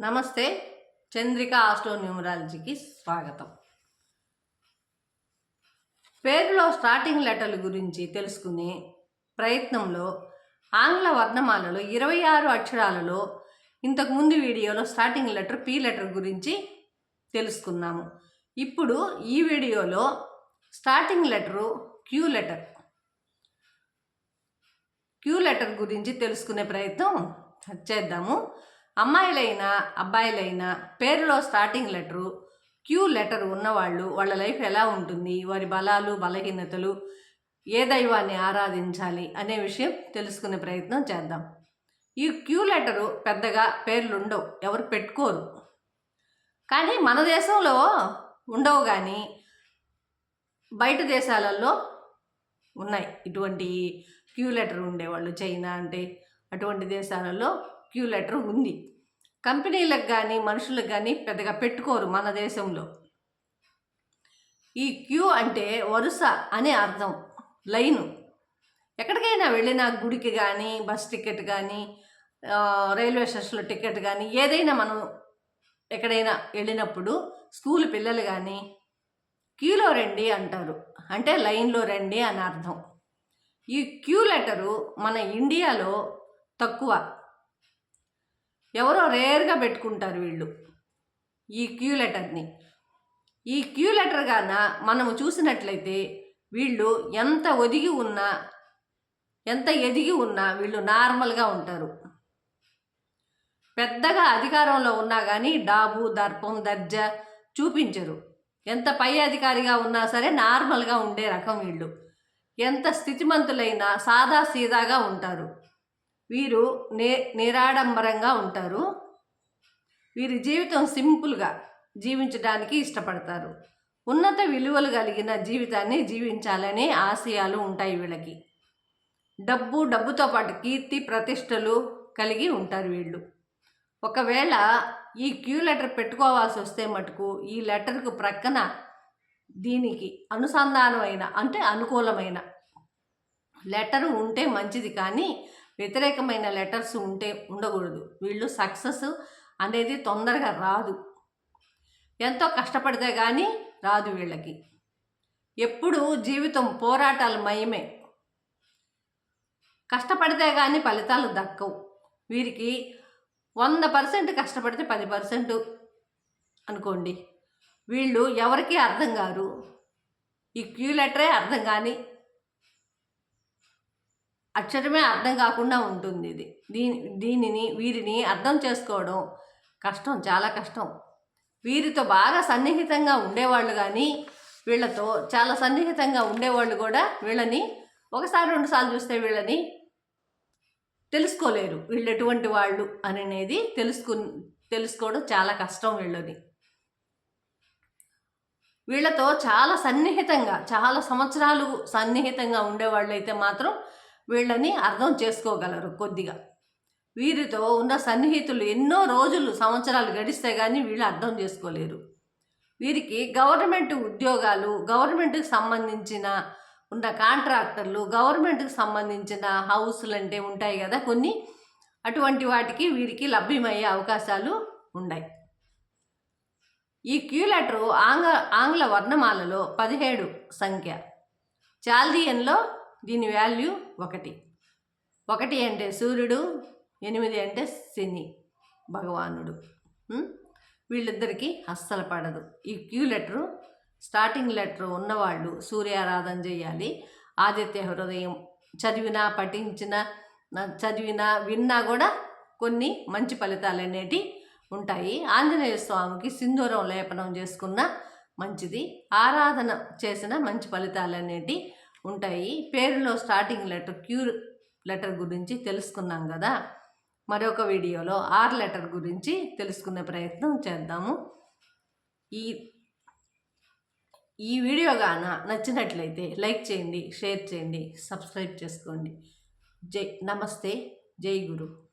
నమస్తే చంద్రిక ఆస్ట్రో న్యూమరాలజీకి స్వాగతం. పేరులో స్టార్టింగ్ లెటర్ల గురించి తెలుసుకునే ప్రయత్నంలో ఆంగ్ల వర్ణమాలలో ఇరవై ఆరు అక్షరాలలో ఇంతకుముందు వీడియోలో స్టార్టింగ్ లెటర్ పి లెటర్ గురించి తెలుసుకున్నాము. ఇప్పుడు ఈ వీడియోలో starting letter Q letter. Q letter గురించి తెలుసుకునే ప్రయత్నం చేద్దాము. అమ్మాయిలైనా అబ్బాయిలైనా పేరులో స్టార్టింగ్ లెటరు క్యూ లెటర్ ఉన్నవాళ్ళు వాళ్ళ లైఫ్ ఎలా ఉంటుంది వారి బలాలు బలహీనతలు ఏ దైవాన్ని ఆరాధించాలి అనే విషయం తెలుసుకునే ప్రయత్నం చేద్దాం. ఈ క్యూ లెటరు పెద్దగా పేర్లు ఉండవు ఎవరు పెట్టుకోరు. కానీ మన దేశంలో ఉండవు కానీ బయట దేశాలలో ఉన్నాయి. ఇటువంటి క్యూ లెటర్ ఉండేవాళ్ళు చైనా అంటే అటువంటి దేశాలలో క్యూ లెటర్ ఉంది. కంపెనీలకు కానీ మనుషులకు కానీ పెద్దగా పెట్టుకోరు మన దేశంలో. ఈ క్యూ అంటే వరుస అనే అర్థం. లైను. ఎక్కడికైనా వెళ్ళినా గుడికి కానీ బస్ టికెట్ కానీ రైల్వే స్టేషన్లో టికెట్ కానీ ఏదైనా మనం ఎక్కడైనా వెళ్ళినప్పుడు స్కూల్ పిల్లలు కానీ క్యూలో రండి అంటారు. అంటే లైన్లో రండి అని అర్థం. ఈ క్యూ లెటరు మన ఇండియాలో తక్కువ. ఎవరో రేర్గా పెట్టుకుంటారు వీళ్ళు. ఈ క్యూ లెటర్ని. ఈ క్యూ లెటర్ కాన మనము చూసినట్లయితే వీళ్ళు ఎంత ఒదిగి ఉన్నా ఎంత ఎదిగి ఉన్నా వీళ్ళు నార్మల్గా ఉంటారు. పెద్దగా అధికారంలో ఉన్నా కానీ డాబు దర్పం దర్జా చూపించరు. ఎంత పై అధికారిగా ఉన్నా సరే నార్మల్గా ఉండే రకం వీళ్ళు. ఎంత స్థితిమంతులైనా సాదా సీదాగా ఉంటారు. వీరు నే నిరాడంబరంగా ఉంటారు. వీరి జీవితం సింపుల్గా జీవించడానికి ఇష్టపడతారు. ఉన్నత విలువలు కలిగిన జీవితాన్ని జీవించాలనే ఆశయాలు ఉంటాయి వీళ్ళకి. డబ్బు డబ్బుతో పాటు కీర్తి ప్రతిష్టలు కలిగి ఉంటారు వీళ్ళు. ఒకవేళ ఈ క్యూ లెటర్ పెట్టుకోవాల్సి వస్తే మటుకు ఈ లెటర్కు ప్రక్కన దీనికి అనుసంధానమైన అంటే అనుకూలమైన లెటర్ ఉంటే మంచిది కానీ వ్యతిరేకమైన లెటర్స్ ఉంటే ఉండకూడదు. వీళ్ళు సక్సెస్ అనేది తొందరగా రాదు. ఎంతో కష్టపడితే కానీ రాదు వీళ్ళకి. ఎప్పుడు జీవితం పోరాటాలు మయమే. కష్టపడితే కానీ ఫలితాలు దక్కవు. వీరికి వంద పర్సెంట్ కష్టపడితే పది పర్సెంట్ అనుకోండి. వీళ్ళు ఎవరికీ అర్థం కారు. ఈ క్యూ లెటరే అర్థం కానీ అక్షరమే అర్థం కాకుండా ఉంటుంది ఇది. దీని దీనిని వీరిని అర్థం చేసుకోవడం కష్టం చాలా కష్టం. వీరితో బాగా సన్నిహితంగా ఉండేవాళ్ళు కానీ వీళ్ళతో చాలా సన్నిహితంగా ఉండేవాళ్ళు కూడా వీళ్ళని ఒకసారి రెండుసార్లు చూస్తే వీళ్ళని తెలుసుకోలేరు. వీళ్ళు ఎటువంటి వాళ్ళు అని అనేది తెలుసుకు తెలుసుకోవడం చాలా కష్టం వీళ్ళని. వీళ్ళతో చాలా సన్నిహితంగా చాలా సంవత్సరాలు సన్నిహితంగా ఉండేవాళ్ళు అయితే మాత్రం వీళ్ళని అర్థం చేసుకోగలరు కొద్దిగా. వీరితో ఉన్న సన్నిహితులు ఎన్నో రోజులు సంవత్సరాలు గడిస్తే కానీ వీళ్ళు అర్థం చేసుకోలేరు. వీరికి గవర్నమెంట్ ఉద్యోగాలు గవర్నమెంట్కి సంబంధించిన ఉన్న కాంట్రాక్టర్లు గవర్నమెంట్కి సంబంధించిన హౌస్లు అంటే ఉంటాయి కదా కొన్ని. అటువంటి వాటికి వీరికి లభ్యమయ్యే అవకాశాలు ఉన్నాయి ఈ క్యూలెటరు ఆంగ్ల ఆంగ్ల వర్ణమాలలో పదిహేడు సంఖ్య. చాల్దియన్లో దీని వాల్యూ ఒకటి. ఒకటి అంటే సూర్యుడు ఎనిమిది అంటే శని భగవానుడు. వీళ్ళిద్దరికీ అస్సలు పడదు. ఈ క్యూ లెటరు స్టార్టింగ్ లెటర్ ఉన్నవాళ్ళు సూర్యారాధన చేయాలి. ఆదిత్య హృదయం చదివినా పఠించిన చదివినా విన్నా కూడా కొన్ని మంచి ఫలితాలు అనేటి ఉంటాయి. ఆంజనేయ స్వామికి సింధూరం లేపనం చేసుకున్న మంచిది. ఆరాధన చేసిన మంచి ఫలితాలు అనేటివి ఉంటాయి. పేరులో స్టార్టింగ్ లెటర్ క్యూ లెటర్ గురించి తెలుసుకున్నాం కదా? మరొక వీడియోలో ఆర్ లెటర్ గురించి తెలుసుకునే ప్రయత్నం చేద్దాము. ఈ ఈ వీడియో గాన నచ్చినట్లయితే లైక్ చేయండి షేర్ చేయండి సబ్స్క్రైబ్ చేసుకోండి. జై నమస్తే జై గురు.